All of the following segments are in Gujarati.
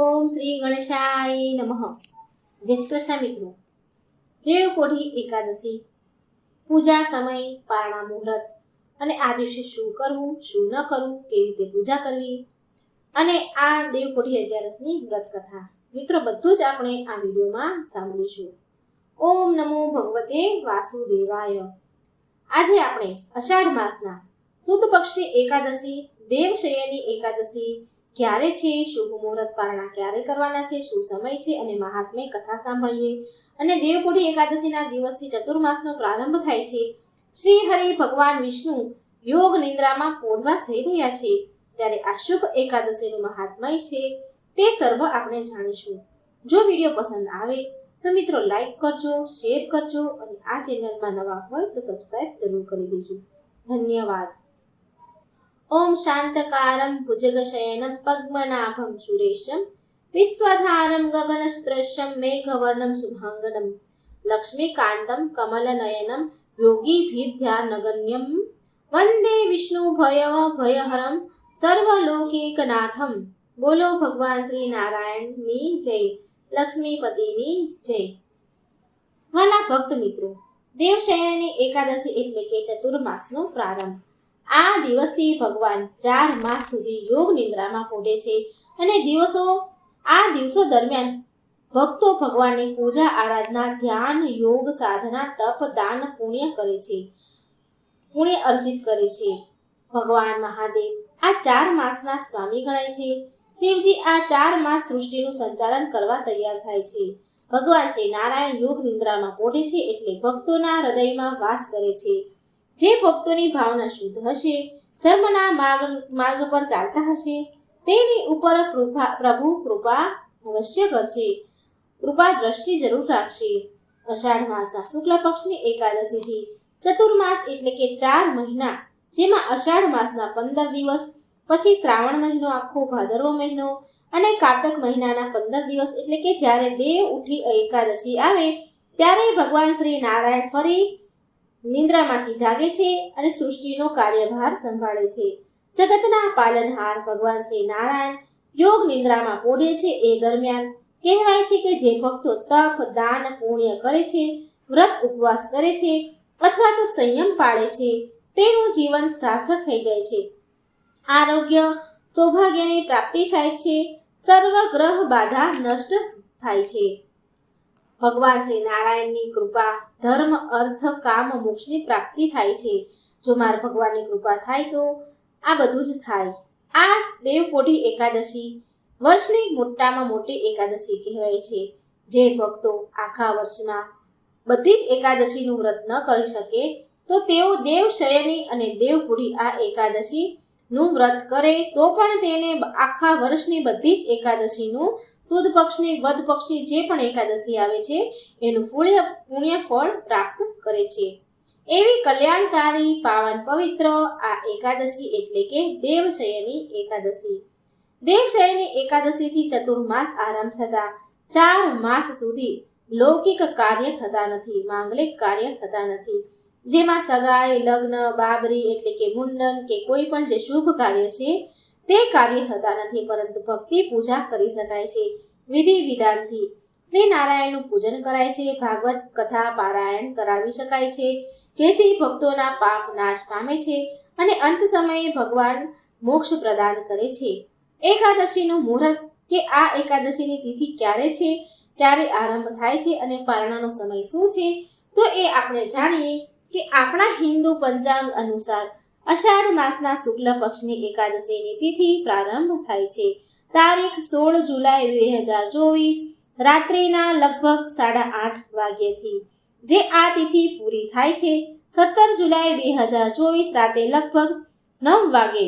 ઓમ શ્રી ગણેશાય નમઃ. જય મિત્રો. દેવકોઢી એકાદશી. પૂજા સમય, પારણા મુહૂર્ત અને આ દિવસે શું કરવું, શું ન કરવું, કેવી રીતે પૂજા કરવી અને આ દેવકોઢી અગિયારસની વ્રત કથા મિત્રો, બધું જ આપણે આ વિડીયોમાં સાંભળીશું. ઓમ નમો ભગવતે વાસુદેવાય. આજે આપણે અષાઢ માસના સુદ પક્ષની એકાદશી દેવશયની એકાદશી ક્યારે છે? શુભ મુહૂર્ત પારણા ક્યારે કરવાના છે? શું સમય છે? અને મહાત્મ્ય કથા સાંભળીએ. અને દેવપુરી એકાદશીના દિવસથી ચતુર્માસનો પ્રારંભ થાય છે. શ્રી હરિ ભગવાન વિષ્ણુ યોગ નિંદ્રામાં પોઢવા જઈ રહ્યા છે. ત્યારે આ શુભ એકાદશીનું મહાત્મય છે. તે સર્વ આપણે જાણીશું. જો વીડિયો પસંદ આવે, તો મિત્રો લાઈક કરજો, શેર કરજો, અને આ ચેનલમાં નવા હોય તો સબસ્ક્રાઇબ જરૂર કરી દેજો. ધન્યવાદ. શાંતકારમ ભુજગશયનમ પદ્મનાભમ સુરેશમ, વિશ્વધારમ ગગનસ્ત્રશ્યમ મેઘવર્ણમ શુભાંગનમ, લક્ષ્મીકાંતમ કમલનયનમ યોગીભીર્ધ્યાનગન્યમ વંદે વિષ્ણુ ભયવ ભયહરમ, સર્વલોકૈકનાથમ. બોલો ભગવાન શ્રી નારાયણની જય, લક્ષ્મીપતિની જય. વાલા ભક્ત મિત્રો, દેવશયની એકાદશી એટલે કે ચતુર્માસનો પ્રારંભ. આ દિવસથી ભગવાન ચાર માસ સુધી યોગ નિંદ્રામાં પોઢે છે અને દિવસો, આ દિવસો દરમિયાન ભક્તો ભગવાનની પૂજા, આરાધના, ધ્યાન, યોગ, સાધના, તપ, દાન, પુણ્ય કરે છે. પુણ્ય અર્જિત કરે છે. ભગવાન મહાદેવ આ ચાર માસના સ્વામી ગણાય છે. શિવજી આ ચાર માસ સૃષ્ટિનું સંચાલન કરવા તૈયાર થાય છે. ભગવાન શ્રી નારાયણ યોગ નિંદ્રામાં પોઢે છે એટલે ભક્તોના હૃદયમાં વાસ કરે છે. જે ભક્તોની ભાવના શુદ્ધ હશે, ધર્મના માર્ગ માર્ગ પર ચાલતા હશે, તેની ઉપર કૃપા, પ્રભુ કૃપા અવશ્ય કરશે. કૃપા દ્રષ્ટિ જરૂર રાખશે. અષાઢ માસના શુક્લ પક્ષની એકાદશીથી ચતુર્માસ એટલે કે ચાર મહિના, જેમાં અષાઢ માસના પંદર દિવસ, પછી શ્રાવણ મહિનો, આખો ભાદરવો મહિનો અને કારતક મહિનાના પંદર દિવસ એટલે કે જ્યારે દેવ ઉઠી એકાદશી આવે, ત્યારે ભગવાન શ્રી નારાયણ ફરી નિંદ્રામાંથી જાગે છે અને સૃષ્ટિનો કાર્યભાર સંભાળે છે. જગતના પાલનહાર ભગવાન શ્રી નારાયણ યોગ નિંદ્રામાં પોડે છે. એ દરમિયાન કહેવાય છે કે જે ભક્તો તપ, દાન, પુણ્ય કરે છે, વ્રત ઉપવાસ કરે છે અથવા તો સંયમ પાળે છે, તેનું જીવન સાર્થક થઈ જાય છે. આરોગ્ય, સૌભાગ્યની પ્રાપ્તિ થાય છે. સર્વ ગ્રહ બાધા નષ્ટ થાય છે. ભગવાન શ્રી નારાયણની કૃપા, ધર્મ, અર્થ, કામ, મોક્ષની પ્રાપ્તિ થાય છે. જો મારા ભગવાનની કૃપા થાય તો આ બધું જ થાય. આ દેવકોઢી એકાદશી વર્ષની મોટામાં મોટી એકાદશી કહેવાય છે. જે ભક્તો આખા વર્ષમાં બધી જ એકાદશીનું વ્રત ન કરી શકે, તો તેઓ દેવ શયની અને દેવપુરી આ એકાદશીનું વ્રત કરે, તો પણ તેને આખા વર્ષની બધી જ એકાદશીનું સુદ પક્ષની વદ પક્ષની જે પણ એકાદશી આવે છે, એનું પુણ્ય પુણ્ય ફળ પ્રાપ્ત કરે છે. એવી કલ્યાણકારી, પાવન પવિત્ર, આ એકાદશી એટલે કે દેવશયની એકાદશી. દેવશયની એકાદશીથી ચતુર્માસ આરંભ થતા ચાર માસ સુધી લૌકિક કાર્ય થતા નથી, માંગલિક કાર્ય થતા નથી. જેમાં સગાઈ, લગ્ન, બાબરી એટલે કે મુંડન કે કોઈ પણ જે શુભ કાર્ય છે તે કાર્ય થતા નથી, પરંતુ ભક્તિ પૂજા કરી શકાય છે. વિધિ વિધાનથી શ્રી નારાયણનું પૂજન કરાય છે. ભાગવત કથા પારાયણ કરાવી શકાય છે. જેથી ભક્તોના પાપ નાશ પામે છે અને અંત સમયે ભગવાન મોક્ષ પ્રદાન કરે છે. એકાદશીનું મુહૂર્ત કે આ એકાદશીની તિથિ ક્યારે છે? ક્યારે આરંભ થાય છે અને પારણાનો સમય શું છે? તો એ આપણે જાણીએ કે આપણા હિન્દુ પંચાંગ અનુસાર અષાઢ માસના શુક્લ પક્ષની એકાદશીની તિથિ પ્રારંભ થાય છે. તારીખ સોળ જુલાઈ બે હજાર ચોવીસ રાત્રિના લગભગ સાડા આઠ વાગ્યેથી. જે આ તિથિ પૂરી થાય છે, સત્તર જુલાઈ બે હજાર ચોવીસ રાતે લગભગ નવ વાગે.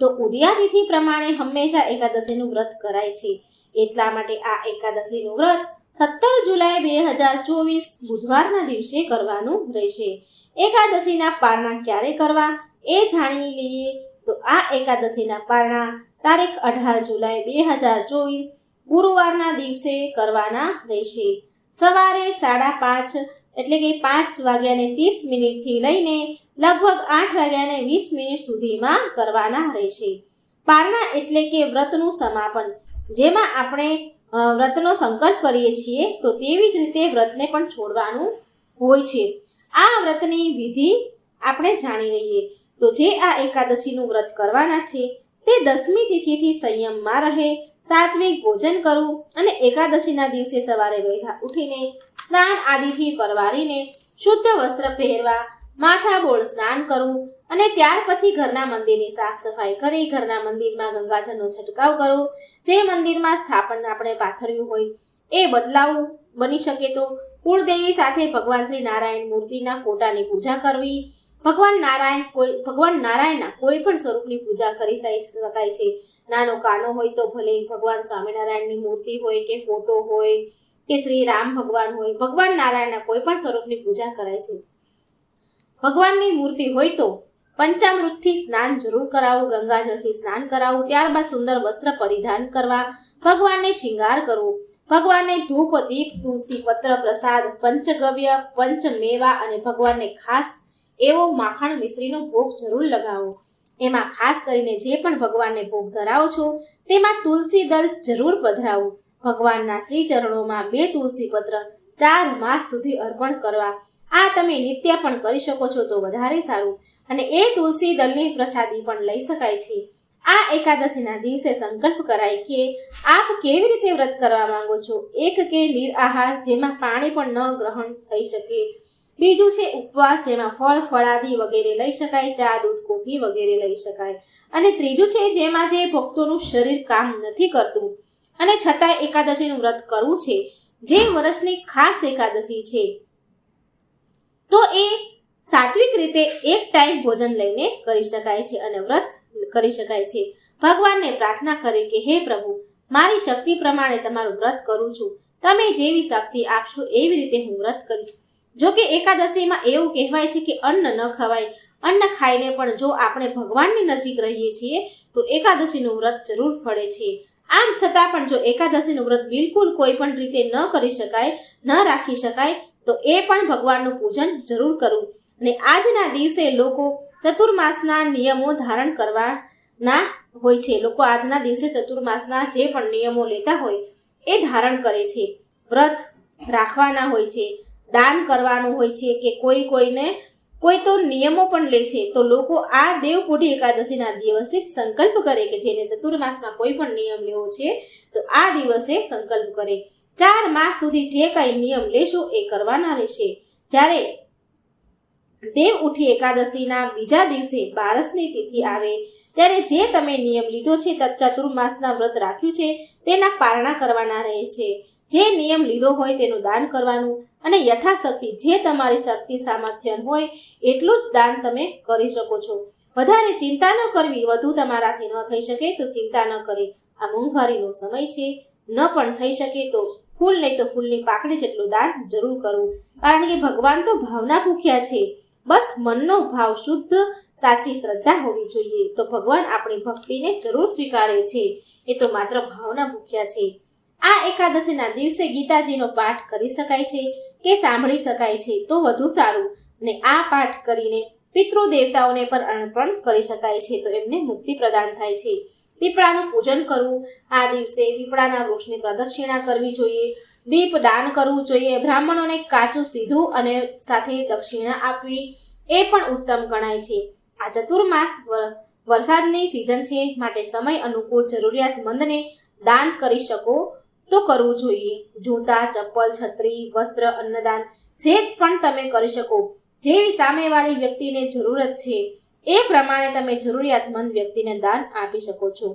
તો ઉદયાતિથિ પ્રમાણે હંમેશા એકાદશીનું વ્રત કરાય છે. એટલા માટે આ એકાદશીનું વ્રત સત્તર જુલાઈ બે હજાર ચોવીસ બુધવારના દિવસે કરવાનું રહેશે. એકાદશીના પારણા ક્યારે કરવા એ જાણી લઈએ. તો આ એકાદશીના પારણા તારીખ અઢાર જુલાઈ બે હજાર ચોવીસ ગુરુવારના દિવસે કરવાના રહેશે. સવારે સાડા પાંચ એટલે કે પાંચ વાગ્યાને ત્રીસ મિનિટથી લઈને લગભગ આઠ વાગ્યાને વીસ મિનિટ સુધીમાં કરવાના રહેશે. પારણા એટલે કે વ્રતનું સમાપન. જેમાં આપણે વ્રતનો સંકલ્પ કરીએ છીએ તો તેવી જ રીતે વ્રતને પણ છોડવાનું હોય છે. આ વ્રતની વિધિ આપણે જાણી લઈએ. તો જે આ એકાદશીનું વ્રત કરવાના છે, તે દસમી તિથિથી સંયમમાં રહે, સાત્વિક ભોજન કરવું અને એકાદશીના દિવસે સવારે વહેલા ઉઠીને સ્નાન આદિથી પરવારીને શુદ્ધ વસ્ત્ર પહેરવા માથાબોળ સ્નાન કરવું અને ત્યાર પછી ઘરના મંદિરની સાફ સફાઈ કરી ઘરના મંદિરમાં ગંગાજળનો છંટકાવ કરવો જે મંદિરમાં સ્થાપન આપણે પાથર્યું હોય, એ બદલાવું બની શકે તો કુળદેવી સાથે ભગવાન શ્રી નારાયણ મૂર્તિના ફોટાની પૂજા કરવી. ભગવાન નારાયણ કોઈ, ભગવાન નારાયણના કોઈ પણ સ્વરૂપની પૂજા કરી શકાય છે. નાનો કાનો હોય તો ભલે ભગવાન સ્વામિનારાયણની મૂર્તિ હોય કે ફોટો હોય કે શ્રી રામ ભગવાન હોય, ભગવાન નારાયણના કોઈ પણ સ્વરૂપની પૂજા કરાય છે. ભગવાનની મૂર્તિ હોય તો પંચામૃતથી સ્નાન જરૂર કરાવવું ગંગાજળથી સ્નાન કરાવો, ત્યારબાદ સુંદર વસ્ત્ર પરિધાન કરવા, ભગવાનને શિંગાર કરવો. ભગવાનને ધૂપ, દીપ, તુલસી, પત્ર, પ્રસાદ, પંચગવ્ય, પંચમેવા અને ભગવાનને ખાસ એવો માખણ મિશ્રીનો ભોગ જરૂર લગાવો. એમાં ખાસ કરીને જે પણ ભગવાનને ભોગ ધરાવો છો, તેમાં તુલસી દલ જરૂર પધરાવો. ભગવાનના શ્રી ચરણોમાં બે તુલસી પત્ર ચાર માસ સુધી અર્પણ કરવા. આ તમે નિત્ય પણ કરી શકો છો તો વધારે સારું. અને એ તુલસી દલની પ્રસાદી પણ લઈ શકાય છે. આ એકાદશીના દિવસે સંકલ્પ કરાય કે આપ કેવી રીતે વ્રત કરવા માંગો છો? એક કે નિરાહાર જેમાં પાણી પણ ન ગ્રહણ થઈ શકે. બીજું છે ઉપવાસ જેમાં ફળ, ફળાદી વગેરે લઈ શકાય, ચા, દૂધ, કોફી વગેરે લઈ શકાય. અને ત્રીજું છે જેમાં જે ભક્તોનું શરીર કામ નથી કરતું. અને છતાંય એકાદશીનું વ્રત કરવું છે. જે વર્ષની ખાસ એકાદશી છે. તો એ સાત્વિક રીતે એક ટાઈમ ભોજન લઈને કરી શકાય છે અને વ્રત કરી શકાય છે. ભગવાનને પ્રાર્થના કરી કે, હે પ્રભુ, મારી શક્તિ પ્રમાણે તમારું વ્રત કરું છું. તમે જેવી શક્તિ આપશો એવી રીતે હું વ્રત કરીશ. જો કે એકાદશીમાં એવું કહેવાય છે કે અન્ન ન ખવાય. અન્ન ખાઈને પણ જો આપણે ભગવાનની નજીક રહીએ છીએ, તો એકાદશીનું વ્રત જરૂર ફળે છે. આમ છતાં પણ જો એકાદશીનું વ્રત બિલકુલ કોઈ પણ રીતે ન કરી શકાય, ન રાખી શકાય, તો એ પણ ભગવાનનું પૂજન જરૂર કરવું. અને આજના દિવસે લોકો ચતુર્માસના નિયમો ધારણ કરવાના હોય છે. લોકો આજના દિવસે ચતુર્માસના જે પણ નિયમો લેતા હોય એ ધારણ કરે છે. વ્રત રાખવાના હોય છે, દાન કરવાનું હોય છે કે કોઈ કોઈને કોઈ તો નિયમો પણ લે છે, તો લોકો આ દેવપોઢી એકાદશીના દિવસે સંકલ્પ કરે કે જેને ચતુર્માસમાં કોઈ પણ નિયમ લેવો છે, તો આ દિવસે સંકલ્પ કરે. ચાર માસ સુધી જે કાંઈ નિયમ લેશો એ કરવાના રહેશે. જ્યારે દેવ ઉઠી એકાદશીના બીજા દિવસે બારસની તિથિ આવે. ત્યારે જે તમે નિયમ લીધો છે ચતુર્માસના વ્રત રાખ્યું છે તેના પારણા કરવાના રહે છે. જે નિયમ લીધો હોય તેનું દાન કરવાનું અને યથાશક્તિ જે તમારી શક્તિ સામર્થ્ય હોય એટલું જ દાન તમે કરી શકો છો. વધારે ચિંતા ન કરવી, વધુ તમારાથી ન થઈ શકે તો ચિંતા ન કરી. આ મોંઘવારીનો સમય છે. ન પણ થઈ શકે તો ફૂલ નહીં તો ફૂલની પાકડી જેટલું દાન જરૂર કરવું કારણ કે ભગવાન તો ભાવના ભૂખ્યા છે. બસ મનનો ભાવ શુદ્ધ, સાચી શ્રદ્ધા હોવી જોઈએ. તો ભગવાન આપણી ભક્તિને જરૂર સ્વીકારે છે. એ તો માત્ર ભાવના ભૂખ્યા છે. આ એકાદશીના દિવસે ગીતાજીનો પાઠ કરી શકાય છે કે સાંભળી શકાય છે તો વધુ સારું. અને આ પાઠ કરીને પિતૃ દેવતાઓને પણ અર્પણ કરી શકાય છે તો એમને મુક્તિ પ્રદાન થાય છે. પીપળાનું પૂજન કરવું. આ દિવસે પીપળાના વૃક્ષની પ્રદક્ષિણા કરવી જોઈએ. દીપ દાન કરવું જોઈએ, બ્રાહ્મણોને કાચું સીધું અને સાથે દક્ષિણા આપવી, એ પણ ઉત્તમ ગણાય છે. આ ચતુર્માસ વરસાદની સિઝન છે, માટે સમય અનુકૂળ જરૂરિયાતમંદને દાન કરી શકો તો કરવું જોઈએ. જૂતા, ચપ્પલ, છત્રી, વસ્ત્ર, અન્નદાન, જે પણ તમે કરી શકો. જેવી સામેવાળી વ્યક્તિને જરૂરત છે, એ પ્રમાણે તમે જરૂરિયાતમંદ વ્યક્તિને દાન આપી શકો છો.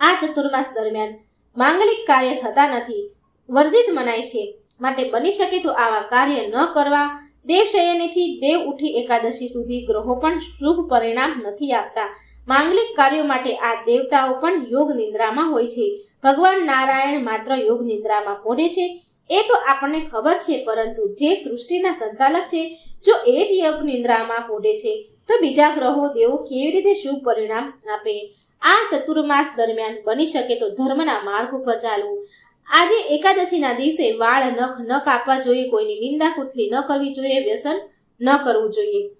આ ચતુર્માસ દરમિયાન માંગલિક કાર્ય થતા નથી વર્જિત મનાય છે. માટે બની શકે તો આવા કાર્ય ન કરવા. દેવશયનીથી દેવ ઉઠી એકાદશી સુધી ગ્રહો પણ શુભ પરિણામ નથી આપતા. માંગલિક કાર્યો માટે આ દેવતાઓ પણ યોગ નિંદ્રામાં હોય છે. ભગવાન નારાયણ માત્ર યોગ નિંદ્રામાં પોડે છે. એ તો આપણને ખબર છે, પરંતુ જે સૃષ્ટિના સંચાલક છે, જો એ જ યોગ નિંદ્રામાં પોઢે છે, તો બીજા ગ્રહો દેવો કેવી રીતે શુભ પરિણામ આપે? આ ચતુર્માસ દરમિયાન બની શકે તો ધર્મના માર્ગ ઉપર ચાલવું. આજે એકાદશીના દિવસે વાળ નખ ન કાપવા જોઈએ, કોઈની નિંદા કુથલી ન કરવી જોઈએ, વ્યસન ન કરવું જોઈએ.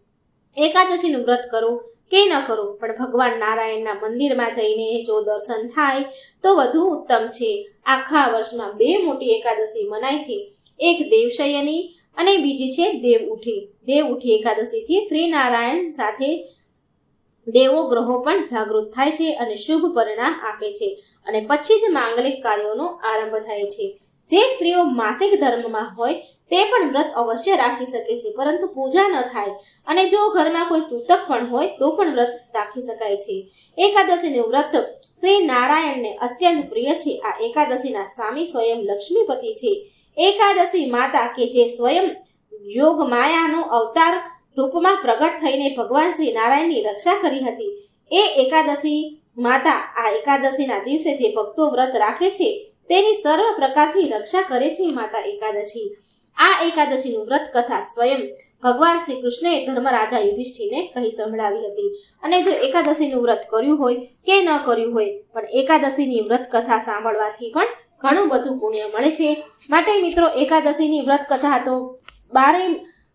એકાદશીનું વ્રત કરો, કે ન કરો, પણ ભગવાન નારાયણના મંદિરમાં જઈને જો દર્શન થાય, તો વધુ ઉત્તમ છે. આખા વર્ષમાં બે મોટી એકાદશી મનાય છે. એક દેવશયની અને બીજી છે દેવ ઉઠી. દેવ ઉઠી એકાદશીથી શ્રી નારાયણ સાથે દેવો ગ્રહો પણ જાગૃત થાય છે અને શુભ પરિણામ આપે છે. અને પછી જ માંગલિક કાર્યોનો આરંભ થાય છે. જે સ્ત્રીઓ માસિક ધર્મમાં હોય તે પણ વ્રત અવશ્ય રાખી શકે છે, પરંતુ પૂજા ન થાય. અને જો ઘરમાં કોઈ સૂતક પણ હોય તો પણ વ્રત રાખી શકાય છે. એકાદશીનું વ્રત શ્રી નારાયણને અત્યંત પ્રિય છે. આ એકાદશીના સ્વામી સ્વયં લક્ષ્મીપતિ છે. એકાદશી માતા કે જે સ્વયં યોગ માયાનો અવતાર રૂપમાં પ્રગટ થઈને ભગવાન શ્રી નારાયણની રક્ષા કરી હતી. એ એકાદશી માતા આ એકાદશીના દિવસે જે ભક્તો વ્રત રાખે છે, તેની સર્વ પ્રકારથી રક્ષા કરે છે માતા એકાદશી. આ એકાદશીનું વ્રત કથા સ્વયં ભગવાન શ્રી કૃષ્ણએ ધર્મરાજા યુધિષ્ઠિરને કહી સંભળાવી હતી. અને જો એકાદશીનું વ્રત કર્યું હોય કે ન કર્યું હોય, પણ એકાદશીની વ્રત કથા સાંભળવાથી પણ ઘણું બધું પુણ્ય મળે છે. માટે મિત્રો, એકાદશીની વ્રત કથા તો બારે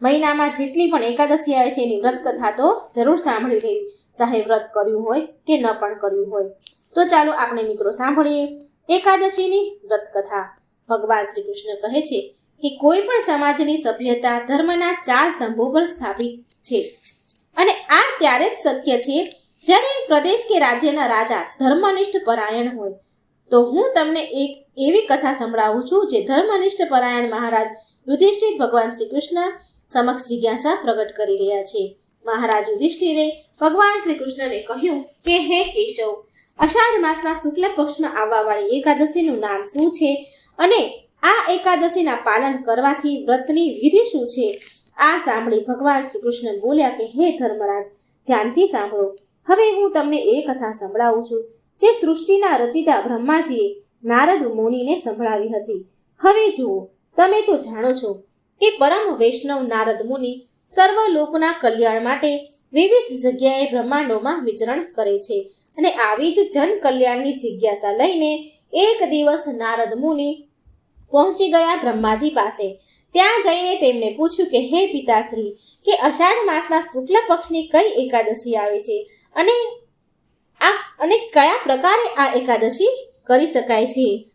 મહિનામાં જેટલી પણ એકાદશી આવે છે એની વ્રત કથા તો જરૂર સાંભળી લેવી. ચાહે વ્રત કર્યું હોય કે ન પણ કર્યું હોય. તો ચાલો આપણે મિત્રો સાંભળીએ એકાદશીની વ્રત કથા ભગવાન શ્રી કૃષ્ણ કહે છે કે કોઈ પણ સમાજની સભ્યતા ધર્મના ચાર સ્તંભો પર સ્થાપિત છે. અને આ ત્યારે જ શક્ય છે જ્યારે પ્રદેશ કે રાજ્યના રાજા ધર્મનિષ્ઠ પરાયણ હોય. તો હું તમને એક એવી કથા સંભળાવું છું જે ધર્મનિષ્ઠ પરાયણ મહારાજ યુધિષ્ઠિર ભગવાન શ્રી કૃષ્ણ સમક્ષ જિજ્ઞાસા પ્રગટ કરી રહ્યા છે. મહારાજ યુધિષ્ઠિરે ભગવાન શ્રી કૃષ્ણને કહ્યું કે, હે કેશવ, અષાઢ માસના શુક્લ પક્ષમાં આવવાવાળી એકાદશીનું નામ શું છે? અને આ એકાદશીના પાલન કરવાથી વ્રતની વિધિ શું છે? આ સાંભળી ભગવાન શ્રી કૃષ્ણ બોલ્યા કે, હે ધર્મરાજ, ધ્યાનથી સાંભળો. હવે હું તમને એ કથા સંભળાવું છું, જે સૃષ્ટિના રચિતા બ્રહ્માજીએ નારદ મુનિને સંભળાવી હતી. હવે જુઓ, તમે તો જાણો છો કે પરમ વૈષ્ણવ નારદ મુનિ સર્વ લોકોના કલ્યાણ માટે વિવિધ જગ્યાએ બ્રહ્માંડોમાં વિચરણ કરે છે અને આવી જ જન કલ્યાણની જિજ્ઞાસા લઈને એક દિવસ નારદ મુનિ પહોંચી ગયા બ્રહ્માજી પાસે. ત્યાં જઈને તેમને પૂછ્યું કે, હે પિતાશ્રી, કે અષાઢ માસના શુક્લ પક્ષની કઈ એકાદશી આવે છે? અને આ, અને કયા પ્રકારે આ એકાદશી કરી શકાય છે?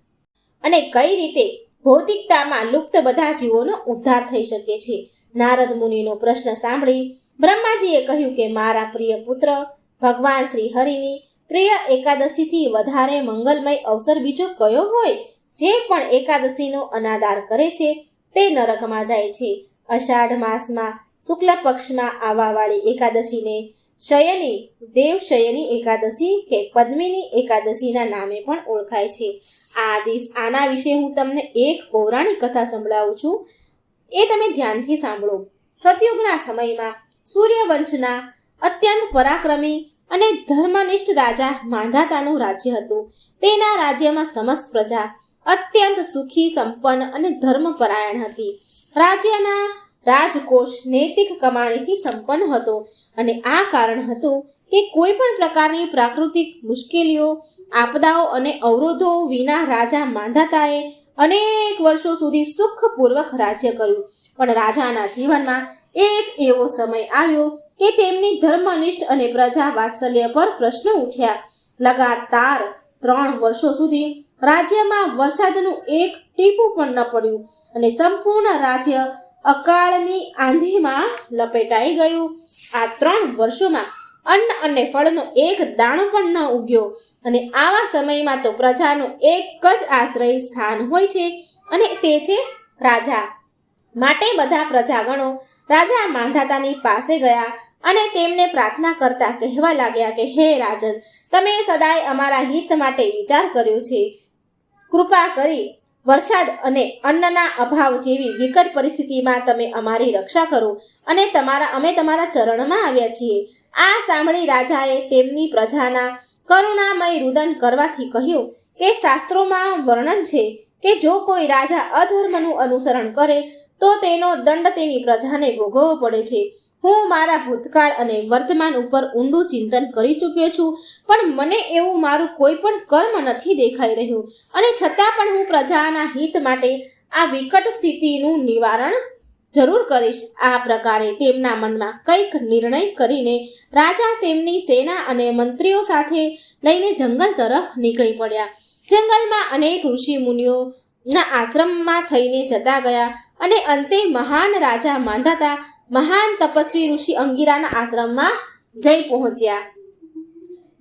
અને કઈ રીતે ભૌતિકતામાં લુપ્ત બધા જીવોનો ઉદ્ધાર થઈ શકે છે. નારદ મુનિનો પ્રશ્ન સાંભળી બ્રહ્માજીએ કહ્યું કે, મારા પ્રિય પુત્ર, ભગવાન શ્રી હરિની પ્રિય એકાદશીથી વધારે મંગલમય અવસર બીજો કયો હોય? જે પણ એકાદશીનો અનાદાર કરે છે, તે નરકમાં જાય છે. અષાઢ માસમાં શુક્લ પક્ષમાં આવવાવાળી એકાદશીને શયની, દેવ શયની એકાદશી કે પદ્મિની એકાદશીના નામે પણ ઓળખાય છે. આ દિવસ, આના વિશે હું તમને એક પૌરાણિક કથા સંભળાવું છું. એ તમે ધ્યાનથી સાંભળો. સતયુગના સમયમાં સૂર્યવંશના અત્યંત પરાક્રમી અને ધર્મનિષ્ઠ રાજા માંધાતાનું રાજ્ય હતું. તેના રાજ્યમાં સમસ્ત પ્રજા અત્યંત સુખી, સંપન્ન અને ધર્મપરાયણ હતી. રાજ્યના રાજકોષ નૈતિક કમાણીથી સંપન્ન હતો. અને આ કારણ હતું કે કોઈ પણ પ્રકારની પ્રાકૃતિક મુશ્કેલીઓ, આપદાઓ અને અવરોધો વિના રાજા માંધાતાએ અનેક વર્ષો સુધી સુખપૂર્વક રાજ્ય કર્યું. પણ રાજાના જીવનમાં એક એવો સમય આવ્યો કે તેમની ધર્મનિષ્ઠ અને પ્રજા વાત્સલ્ય પર પ્રશ્ન ઉઠ્યા. લગાતાર ત્રણ વર્ષો સુધી રાજ્યમાં વરસાદનું એક ટીપું પણ ન પડ્યું અને સંપૂર્ણ રાજ્ય અકાળની આંધીમાં લપેટાઈ ગયું. આ ત્રણ વર્ષોમાં અન્ન અને ફળનો એક દાણો પણ ન ઉગ્યો. અને આવા સમયમાં તો પ્રજાનું એક જ આશ્રય સ્થાન હોય છે અને તે છે રાજા. માટે બધા પ્રજાગણો રાજા માંધાતાની પાસે ગયા અને તેમને પ્રાર્થના કરતા કહેવા લાગ્યા કે, હે રાજન, તમે સદાય અમારા હિત માટે વિચાર કર્યો છે. કૃપા કરી વરસાદ અને અન્નના અભાવ જેવી વિકટ પરિસ્થિતિમાં તમે અમારી રક્ષા કરો અને તમારા અમે તમારા ચરણમાં આવ્યા છીએ. આ સાંભળી રાજાએ તેમની પ્રજાના કરુણામય રુદન કરવાથી કહ્યું કે શાસ્ત્રોમાં વર્ણન છે કે જો કોઈ રાજા અધર્મનું અનુસરણ કરે તો તેનો દંડ તેની પ્રજાને ભોગવવો પડે છે. હું મારા ભૂતકાળ અને વર્તમાન ઉપર ઊંડું ચિંતન કરી ચૂક્યો છું, પણ મને એવું મારું કોઈ પણ કર્મ નથી દેખાઈ રહ્યું. અને છતાં પણ હું પ્રજાના હિત માટે આ વિકટ સ્થિતિનું નિવારણ જરૂર કરીશ. આ પ્રકારે તેમના મનમાં કંઈક નિર્ણય કરીને રાજા તેમની સેના અને મંત્રીઓ સાથે લઈને જંગલ તરફ નીકળી પડ્યા. જંગલમાં અનેક ઋષિ મુનિઓના આશ્રમમાં થઈને જતા ગયા અને અંતે મહાન રાજા માંધાતા મહાન તપસ્વી ઋષિ અંગીરાના આશ્રમમાં જઈ પહોંચ્યા.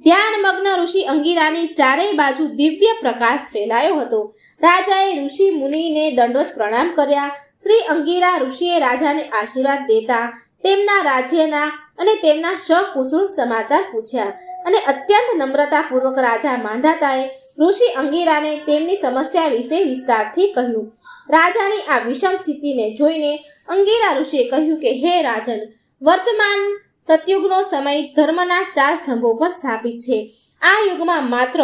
ધ્યાનમગ્ન ઋષિ અંગીરાની ચારેય બાજુ દિવ્ય પ્રકાશ ફેલાયો હતો. રાજાએ ઋષિ મુનિને દંડોત પ્રણામ કર્યા. શ્રી અંગીરા ઋષિએ રાજાને આશીર્વાદ દેતા તેમના રાજ્યના અને તેમના સકુશળ સમાચાર પૂછ્યા. અને અત્યંત નમ્રતાપૂર્વક રાજા માંધાતાએ ઋષિ અંગીરાને તેમની સમસ્યા વિશે વિસ્તારથી કહ્યું. રાજાની આ વિષમ સ્થિતિને જોઈને અંગીરા ઋષિએ કહ્યું કે, હે રાજન, વર્તમાન સતયુગનો સમય ધર્મના ચાર સ્તંભો પર સ્થાપિત છે. આ યુગમાં માત્ર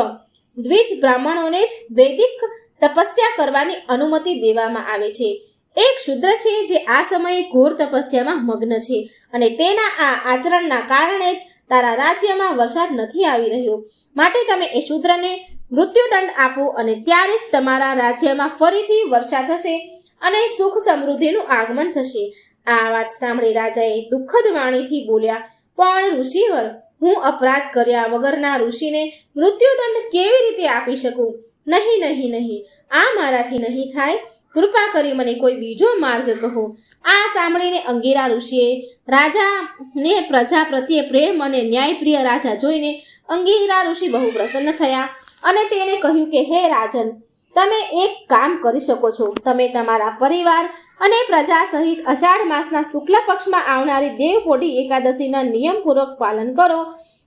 દ્વિજ બ્રાહ્મણોને જ વૈદિક તપસ્યા કરવાની અનુમતિ દેવામાં આવે છે. એક શુદ્ર છે જે આ સમયે ઘોર તપસ્યામાં મગ્ન છે અને તેના આ આચરણના કારણે જ તારા રાજ્યમાં વરસાદ નથી આવી રહ્યો. માટે તમે એ શુદ્રને મૃત્યુદંડ આપો અને ત્યારે જ તમારા રાજ્યમાં ફરીથી વર્ષા થશે અને સુખ સમૃદ્ધિનું આગમન થશે. આ વાત સાંભળી રાજાએ દુઃખદ વાણીથી બોલ્યા, પણ ઋષિવર, હું અપરાધ કર્યા વગરના ઋષિને મૃત્યુદંડ કેવી રીતે આપી શકું? નહીં નહીં નહીં. આ મારાથી નહીં થાય. કૃપા કરી મને કોઈ બીજો માર્ગ કહો. આ સાંભળીને અંગીરા ઋષિએ રાજાને પ્રજા પ્રત્યે પ્રેમ અને ન્યાયપ્રિય રાજા જોઈને અંગીરા ઋષિ બહુ પ્રસન્ન થયા અને તેણે કહ્યું કે, હે રાજન, તમે એક કામ કરી શકો છો. તમે તમારા પરિવાર અને પ્રજા સહિત અષાઢ માસના શુક્લ પક્ષમાં આવનારી દેવપોઢી એકાદશીના નિયમપૂર્વક પાલન કરો.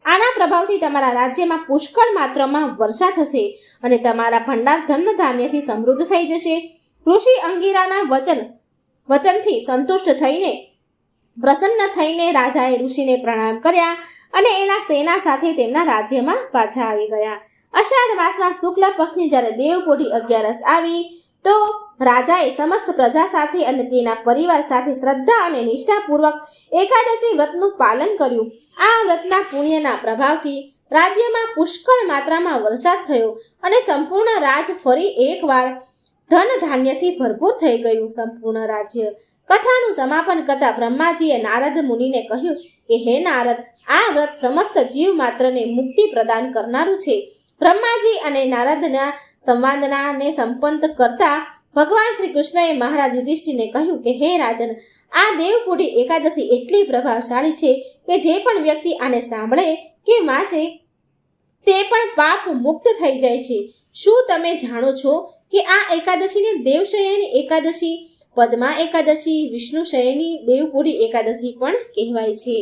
આના પ્રભાવથી તમારા રાજ્યમાં પુષ્કળ માત્રામાં વર્ષા થશે અને તમારા ભંડાર ધન ધાન્યથી સમૃદ્ધ થઈ જશે. ઋષિ અંગીરાના વચન, વચનથી સંતુષ્ટ થઈને, પ્રસન્ન થઈને રાજાએ ઋષિને પ્રણામ કર્યા અને એના સેના સાથે તેમના રાજ્યમાં પાછા આવી ગયા. અષાઢ માસમાં શુક્લ પક્ષની જ્યારે દેવપોઢી અગિયારસ આવી, તો રાજાએ સમસ્ત પ્રજા સાથે અને તેના પરિવાર સાથે શ્રદ્ધા અને નિષ્ઠાપૂર્વક એકાદશી વ્રતનું પાલન કર્યું. આ વ્રતના પુણ્યના પ્રભાવથી રાજ્યમાં પુષ્કળ માત્રામાં વરસાદ થયો અને સંપૂર્ણ રાજ ફરી એકવાર ધન ધાન્યથી ભરપૂર થઈ ગયું સંપૂર્ણ રાજ્ય. કથાનું સમાપન કરતા બ્રહ્માજીએ નારદ મુનિને કહ્યું કે, હે નારદ, આ વ્રત સમસ્ત જીવ માત્રને મુક્તિ પ્રદાન કરનારું છે. બ્રહ્માજી અને નારદના સંવાદનાને સંપન્ન કરતા ભગવાન શ્રી કૃષ્ણએ મહારાજ યુધિષ્ઠિરને કહ્યું કે, હે રાજન, આ દેવપુડી એકાદશી એટલી પ્રભાવશાળી છે કે જે પણ વ્યક્તિ આને સાંભળે કે વાંચે તે પણ પાપ મુક્ત થઈ જાય છે. શું તમે જાણો છો કે આ એકાદશીને દેવશયની એકાદશી, પદ્મા એકાદશી, વિષ્ણુ શયની, દેવપુરી એકાદશી પણ કહેવાય છે.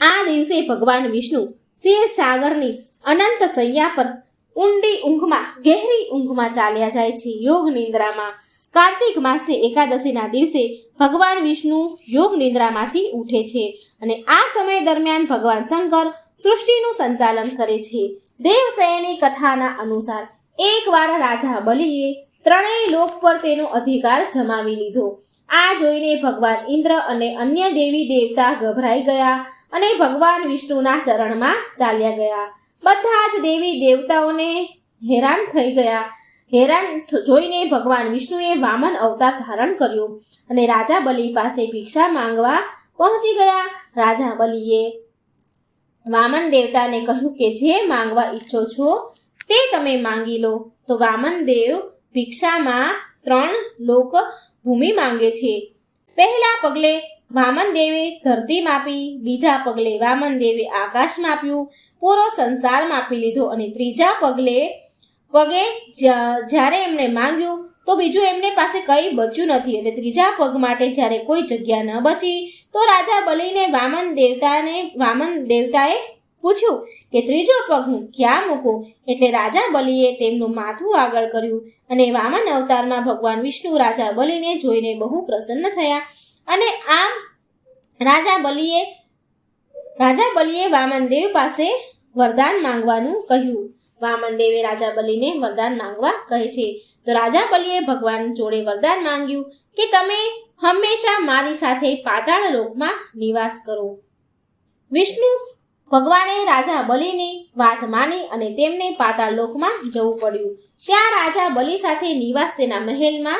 આ દિવસે ભગવાન વિષ્ણુ શેર સાગરની અનંત સૈયા પર ઊંડી ઊંઘમાં, ગહેરી ઊંઘમાં ચાલ્યા જાય છે યોગ નિંદ્રામાં. કાર્તિક માસની એકાદશીના દિવસે ભગવાન વિષ્ણુ યોગ નિંદ્રામાંથી ઉઠે છે અને આ સમય દરમિયાન ભગવાન શંકર સૃષ્ટિનું સંચાલન કરે છે. દેવસયની કથાના અનુસાર એકવાર રાજા બલિએ ત્રણેય લોક પર તેનો અધિકાર જમાવી લીધો. આ જોઈને ભગવાન ઇન્દ્ર અને અન્ય દેવી દેવતા ગભરાઈ ગયા અને ભગવાન વિષ્ણુના ચરણમાં ચાલ્યા ગયા. બધા જ દેવી દેવતાઓને હેરાન થઈ ગયા. હેરાન જોઈને ભગવાન વિષ્ણુએ વામન અવતાર ધારણ કર્યો અને રાજા બલિ પાસે ભિક્ષા માંગવા પહોંચી ગયા. રાજા બલિએ વામન દેવતાને કહ્યું કે જે માંગવા ઈચ્છો છો તે તમે માંગી લો. તો વામન દેવ ભિક્ષામાં ત્રણ લોક ભૂમિ માંગે છે. પહેલા પગલે વામન દેવે ધરતી માપી, બીજા પગલે વામન દેવે આકાશ માપ્યું, પૂરો સંસાર માપી લીધો અને ત્રીજા પગલે પગે જ્યા- જ્યારે એમણે માંગ્યું, તો બીજું એમને પાસે કંઈ બચ્યું નથી. એટલે ત્રીજા પગ માટે જ્યારે કોઈ જગ્યા ન બચી, તો રાજા બલીને વામન દેવતાને, વામન દેવતાએ પૂછ્યું કે ત્રીજો પગ હું ક્યાં મૂકું? એટલે રાજા બલિએ તેમનું માથું આગળ કર્યું અને વામન અવતારમાં ભગવાન વિષ્ણુ રાજા બલિને જોઈને બહુ પ્રસન્ન થયા અને આમ રાજા બલિએ રાજા બલિએ વામનદેવ પાસે વરદાન માંગવાનું કહ્યું. વામનદેવે રાજા બલિને વરદાન માંગવા કહે છે. તો રાજા બલિએ ભગવાન જોડે વરદાન માંગ્યું કે તમે હંમેશા મારી સાથે પાતાળ લોકમાં નિવાસ કરો. વિષ્ણુ ભગવાને રાજા બલિની વાત માની અને તેમને પાતાળ લોકમાં જવું પડ્યું. ત્યાં રાજા બલિ સાથે નિવાસ તેના મહેલમાં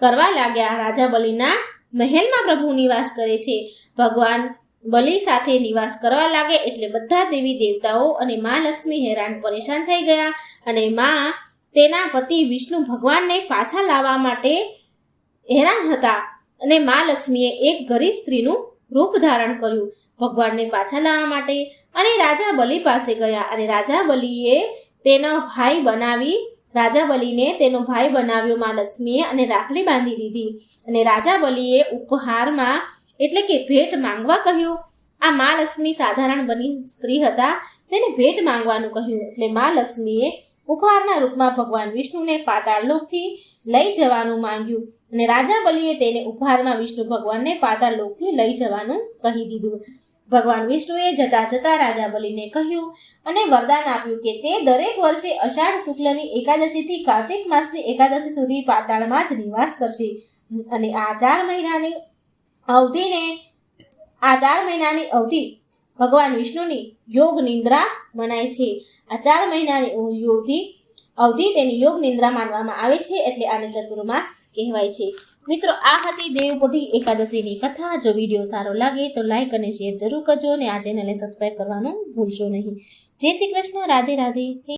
કરવા લાગ્યા. રાજા બલિના મહેલમાં પ્રભુ નિવાસ કરે છે. ભગવાન બલિ સાથે નિવાસ કરવા લાગે એટલે બધા દેવી દેવતાઓ અને મા લક્ષ્મી હેરાન પરેશાન થઈ ગયા અને મા તેના પતિ વિષ્ણુ ભગવાનને પાછા લાવવા માટે હેરાન હતા અને મા લક્ષ્મીએ એક ગરીબ સ્ત્રીનું રૂપ ધારણ કર્યું. ભગવાનને પાછા લાવવા માટે અને રાજા બલિ પાસે ગયા અને રાજા બલિએ તેનો ભાઈ બનાવી, રાજા બલિને તેનો ભાઈ બનાવ્યો મા લક્ષ્મીએ અને રાખડી બાંધી દીધી. અને રાજા બલિએ ઉપહારમાં એટલે કે ભેટ માંગવા કહ્યું. આ મા લક્ષ્મી સાધારણ બની સ્ત્રી હતા, તેને ભેટ માંગવાનું કહ્યું. એટલે મા લક્ષ્મીએ ઉપહારના રૂપમાં ભગવાન વિષ્ણુને પાતાળ લોકથી લઈ જવાનું માંગ્યું. અને રાજા બલિએ તેને ઉપહારમાં વિષ્ણુ ભગવાનને પાતાળ લોકથી લઈ જવાનું કહી દીધું. ભગવાન વિષ્ણુએ જતા જતા રાજા બલિને કહ્યું અને વરદાન આપ્યું કે તે દરેક વર્ષે અષાઢ શુક્લની એકાદશીથી કાર્તિક માસની એકાદશી સુધી પાતાળમાં જ નિવાસ કરશે. અને આ ચાર મહિનાની અવધિને, આ ચાર મહિનાની અવધિ ભગવાન વિષ્ણુની યોગ નિંદ્રા મનાય છે. આ ચાર મહિનાની અવધિ અવધિ તેની યોગ નિંદ્રા માનવામાં આવે છે એટલે આને ચતુર્માસ કહેવાય છે. મિત્રો, આ હતી દેવપોઢી એકાદશીની કથા. જો વીડિયો સારો લાગે તો લાઇક અને શેર જરૂર કરજો અને આ ચેનલને સબસ્ક્રાઈબ કરવાનું ભૂલશો નહીં. જય શ્રી કૃષ્ણ. રાધે રાધે.